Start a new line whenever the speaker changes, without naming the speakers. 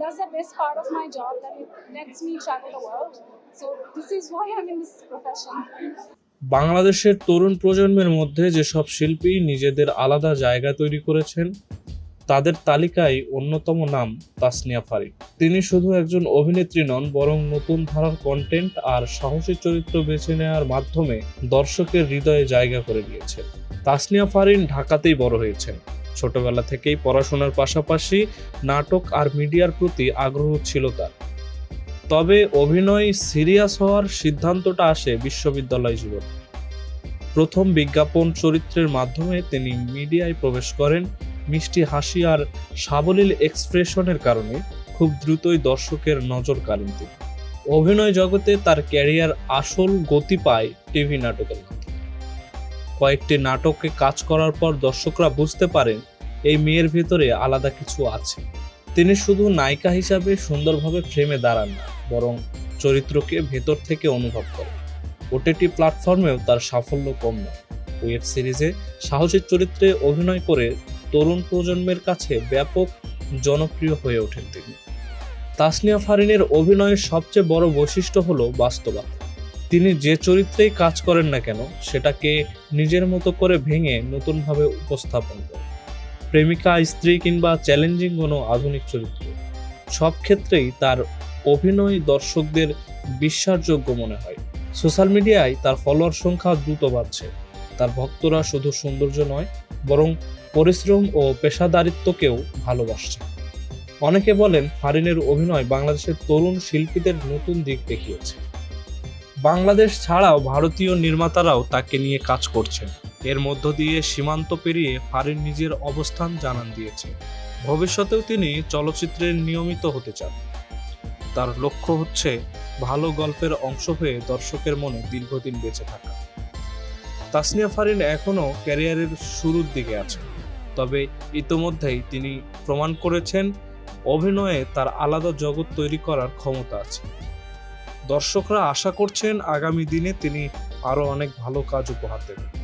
that's the best part of my job that it lets me travel the world. So this is why I'm in this profession.
বাংলাদেশের তরুণ প্রজন্মের মধ্যে যেসব শিল্পী নিজেদের আলাদা জায়গা তৈরি করেছেন, তাদের তালিকায় অন্যতম নাম তাসনিয়া ফারিন তিনি শুধু একজন অভিনেত্রী নন, বরং নতুন ধারার কন্টেন্ট আর সাহসী চরিত্র বেছে নেওয়ার মাধ্যমে দর্শকের হৃদয়ে জায়গা করে নিয়েছেন তাসনিয়া ফারিন ঢাকাতেই বড় হয়েছেন ছোটবেলা থেকেই পড়াশোনার পাশাপাশি নাটক আর মিডিয়ার প্রতি আগ্রহ ছিল তার। তবে অভিনয় সিরিয়াস হওয়ার সিদ্ধান্তটা আসে বিশ্ববিদ্যালয় জীবন। প্রথম বিজ্ঞাপন চরিত্রের মাধ্যমে তিনি মিডিয়ায় প্রবেশ করেন মিষ্টি হাসি আর সাবলীল এক্সপ্রেশনের কারণে খুব দ্রুতই দর্শকের নজর কাড়েন তিনি। অভিনয় জগতে তার ক্যারিয়ার আসল গতি পায় টিভি নাটকের। মাধ্যমে কয়েকটি নাটকে কাজ করার পর দর্শকরা বুঝতে পারেন এই মেয়ের ভেতরে আলাদা কিছু আছে। তিনি শুধু নায়িকা হিসাবে সুন্দরভাবে ফ্রেমে দাঁড়ান না, বরং চরিত্রকে ভেতর থেকে অনুভব করেন। ওটিটি প্ল্যাটফর্মেও তার সাফল্য কম নয়। ওয়েব সিরিজে সাহসী চরিত্রে অভিনয় করে তরুণ প্রজন্মের কাছে ব্যাপক জনপ্রিয় হয়ে ওঠেন তিনি। তাসনিয়া ফারিনের অভিনয়ের সবচেয়ে বড় বৈশিষ্ট্য হলো বাস্তবতা। তিনি যে চরিত্রেই কাজ করেন না কেন, সেটাকে নিজের মতো করে ভেঙে নতুনভাবে উপস্থাপন করেন। প্রেমিকা, স্ত্রী কিংবা চ্যালেঞ্জিং কোনো আধুনিক চরিত্র। সব ক্ষেত্রেই তার অভিনয় দর্শকদের বিশ্বাসযোগ্য মনে হয়। সোশ্যাল মিডিয়ায় তার ফলোয়ার সংখ্যা দ্রুত বাড়ছে। তার ভক্তরা শুধু সৌন্দর্য নয়, বরং পরিশ্রম ও পেশাদারিত্বকেও ভালোবাসছে। অনেকে বলেন ফারিনের অভিনয় বাংলাদেশের তরুণ শিল্পীদের নতুন দিক দেখিয়েছে। বাংলাদেশ ছাড়াও ভারতীয় নির্মাতারাও তাকে নিয়ে কাজ করছেন। এর মধ্য দিয়ে সীমান্ত পেরিয়ে ফারিন নিজের অবস্থান জানান দিয়েছে ভবিষ্যতেও তিনি চলচ্চিত্রের নিয়মিত হতে চান। তার লক্ষ্য হচ্ছে ভালো গল্পের অংশ হয়ে দর্শকের মনে দীর্ঘদিন বেঁচে থাকা। তাসনিয়া ফারিন এখনও ক্যারিয়ারের শুরুর দিকে আছে তবে ইতোমধ্যেই তিনি প্রমাণ করেছেন, অভিনয়ে তার আলাদা জগৎ তৈরি করার ক্ষমতা আছে। দর্শকরা আশা করছেন আগামী দিনে তিনি আরও অনেক ভালো কাজ উপহার দেবেন।